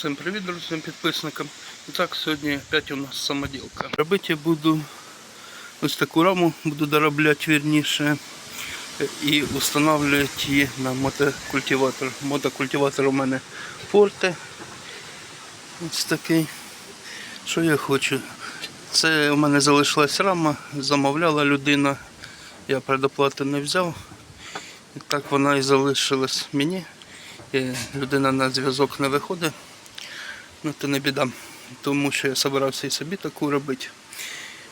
Всім привіт, друзі, підписникам. І так, сьогодні опять у нас самоділка. Робити буду ось таку раму, буду доробляти вірніше і встановлювати її на мотокультиватор. Мотокультиватор у мене форте. Ось такий. Що я хочу? Це у мене залишилась рама, замовляла людина. Я предоплати не взяв. І так вона і залишилась мені. І людина на зв'язок не виходить. Ну то не біда. Тому що я збирався і собі таку робити.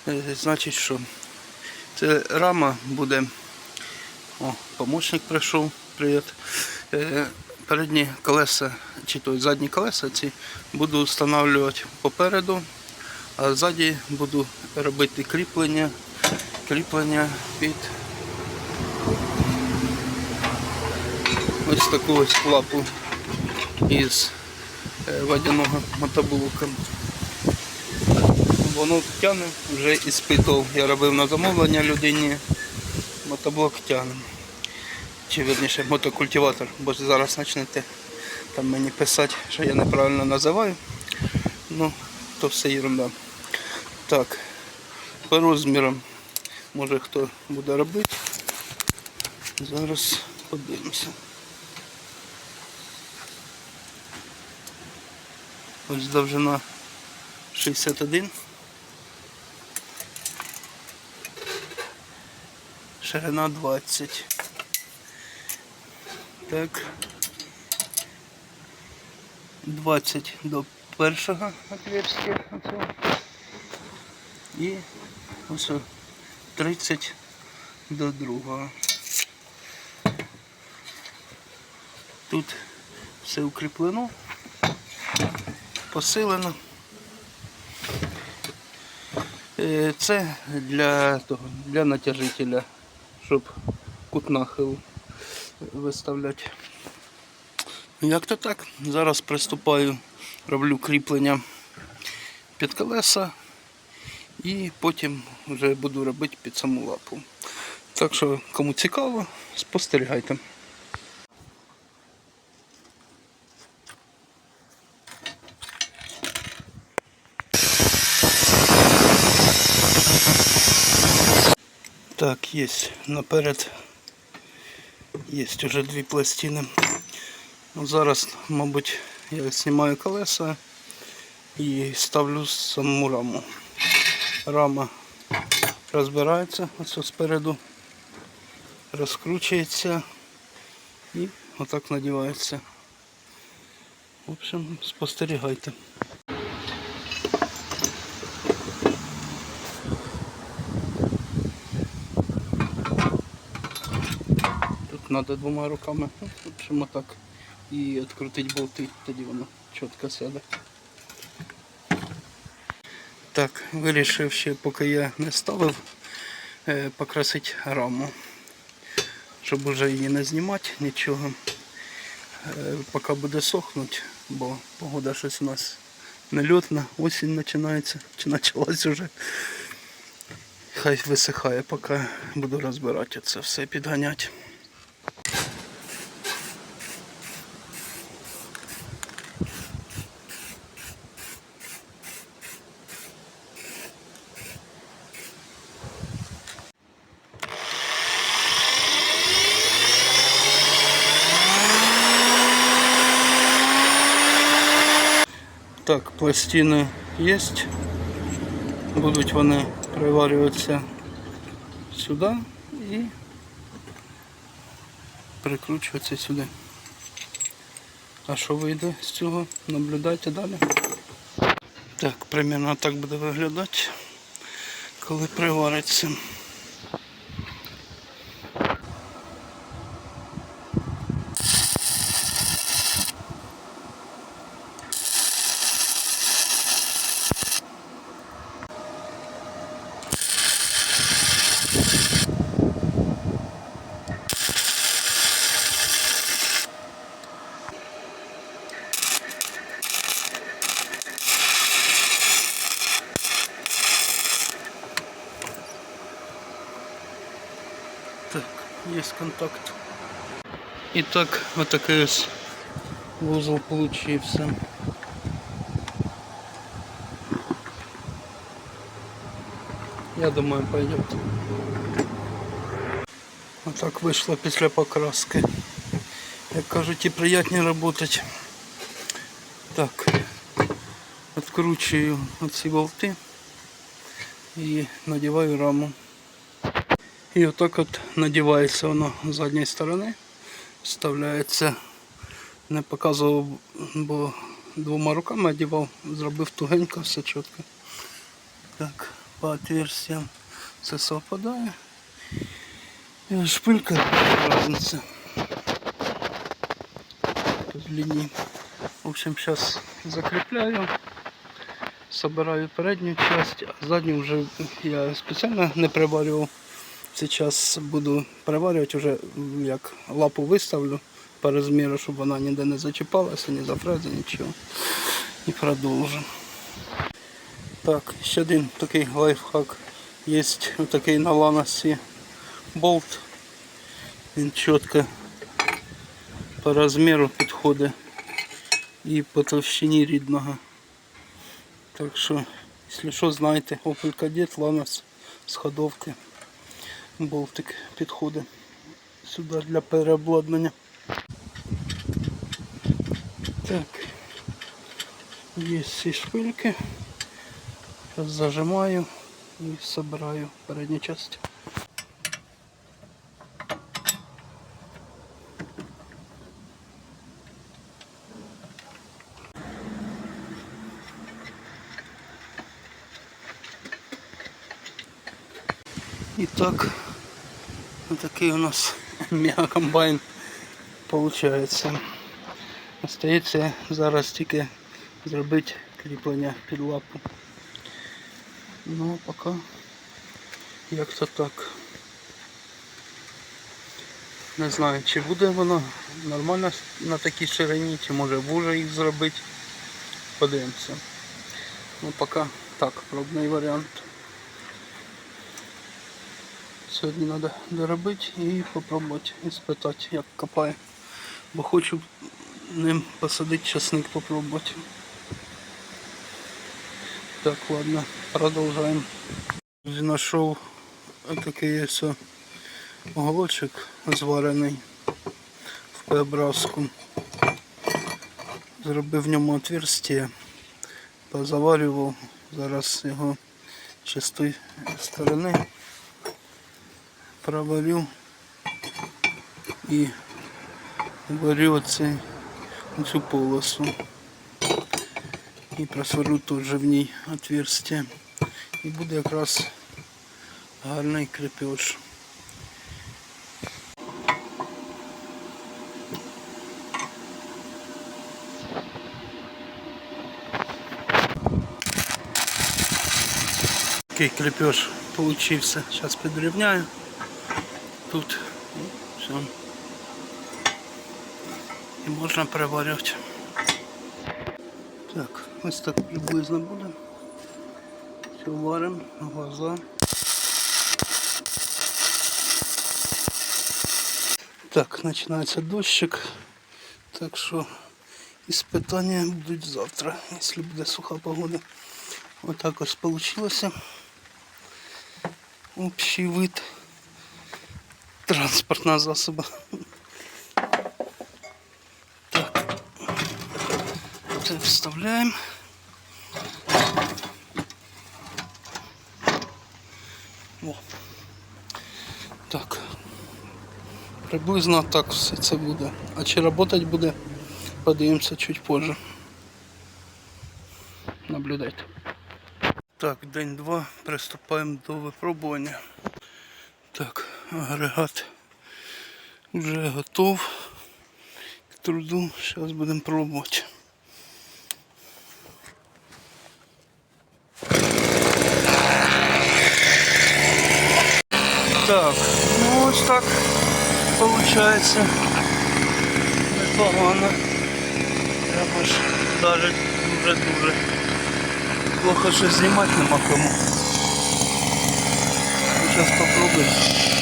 Е, Значить що? Це рама буде. О, помощник прийшов. Привіт. Е, Передні колеса, чи то задні колеса ці буду встановлювати попереду, а ззаді буду робити кріплення, кріплення під ось таку ось лапу із водяного мотоблока. Воно тягне, вже іспитував. Я робив на замовлення людині. Мотоблок тягне. Чи верніше мотокультиватор, бо зараз почнете там мені писати, що я неправильно називаю. Ну, то все ерунда. Так, по розмірам, може хто буде робити. Зараз подивимося. Ось довжина 61. Ширина 20. Так. 20 до першого отверстия. І ось о 30 до другого. Тут все укріплено посилено. Е, Це для того, для натяжителя, щоб кут нахилу виставляти. Як то так? Зараз приступаю, роблю кріплення під колеса і потім вже буду робити під саму лапу. Так що, кому цікаво, спостерігайте. Так, є наперед. Є вже дві пластини. Ну, Зараз, мабуть, я знімаю колеса і ставлю саму раму. Рама розбирається ось спереду, розкручується і отак надівається. В общем, спостерігайте. Треба двома руками, ну, в общем, отак. І відкрутити болти, тоді воно чітко сяде. Так, вирішив ще, поки я не ставив, е, покрасити раму. Щоб вже її не знімати, нічого. Е, Поки буде сохнути, бо погода щось у нас нельотна, осінь починається, чи почалась вже. Хай висихає, поки буду розбирати це все, підганяти. Так, пластини є. Будуть вони приварюватися сюди і прикручуватися сюди. А що вийде з цього? Наблюдайте далі. Так, примерно так буде виглядати, коли привариться. так. Итак, вот такой узел получился. Я думаю, пойдет. Вот так вышла петля покраски. Як кажуть, і приємно працювати. Так, відкручую оці болты и надеваю раму. І отак от надівається воно з задньої сторони. Вставляється. Не показував, бо двома руками одівав, зробив тугенько, все чітко. Так, по отверстиям це совпадає. І шпилька разниця. Тут лінії. В общем, сейчас закрепляю, собираю передню часть, а задню вже я спеціально не приварював. Сейчас буду приварювати вже як лапу виставлю по розміру, щоб вона ніде не зачіпалася, ні за фрези, нічого. І продовжу. Так, ще один такий лайфхак. Є такий на ланосі болт. Він чітко по розміру підходить і по товщині рідного. Так що, якщо що, знайте, Opel Kadett, Lanos з ходовки. Болтик підходить сюди для переобладнання. Так, є ці шпильки. Зараз зажимаю і собираю передню частину. І так, такий у нас мегакомбайн получається. Остається зараз тільки зробити кріплення під лапу. Ну а поки як то так. Не знаю, чи буде воно нормально на такій ширині, чи може вуже їх зробити. Подивимося. Ну поки так, пробний варіант. Сьогодні треба доробити і спробувати і спитати, як копає. Бо хочу ним посадити часник попробувати. Так, ладно, продовжуємо. Знайшов такий ось уголочок зварений в П-образку. Зробив в ньому отверстие, позаварював, зараз його з тої сторони проварю і варю оце, цю полосу. І просварю теж в ній отверстие. І буде якраз гарний крепеж. Такий крепеж получився. Зараз підрівняю. Тут все. І можна переварювати. Так, ось так приблизно буде. Все варимо, глаза. Так, починається дощик. Так що іспитання будуть завтра, якщо буде суха погода. Отак ось вийшло. Общий вид транспортного засобу. Так. Це вставляємо. О. Так. Приблизно так все це буде. А чи працювати буде, подивимося чуть позже. Наблюдайте. Так, день два, приступаємо до випробування. Агрегат вже готов к труду. Зараз будемо пробувати. Так, ну ось так виходить. Непогано. Ж навіть дуже-дуже. Плохо, що знімати нема кому. Зараз попробуємо.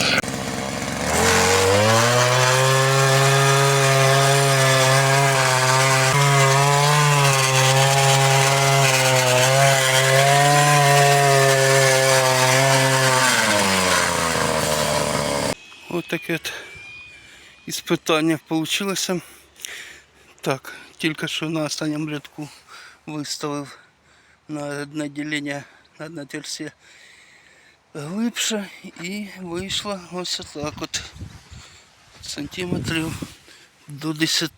Іспитання вийшло. Так, тільки що на останньому рядку виставив на одне ділення, на одне отверстие глибше і вийшло ось так от сантиметрів до 10.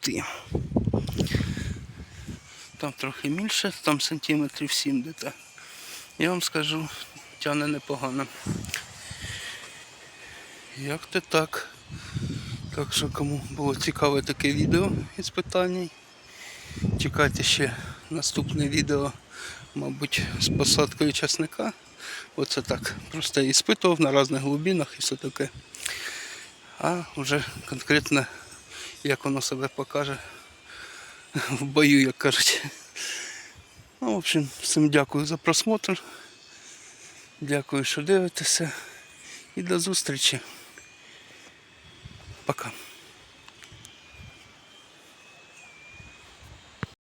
Там трохи більше, там сантиметрів 7 де Я вам скажу, тягне непогано. Як то так? Так що кому було цікаве таке відео із питань, чекайте ще наступне відео, мабуть, з посадкою часника. Оце так. Просто іспитував на різних глибинах і все таке. А вже конкретно як воно себе покаже в бою, як кажуть. Ну, в общем, всім дякую за просмотр. Дякую, що дивитеся. І до зустрічі. Пока.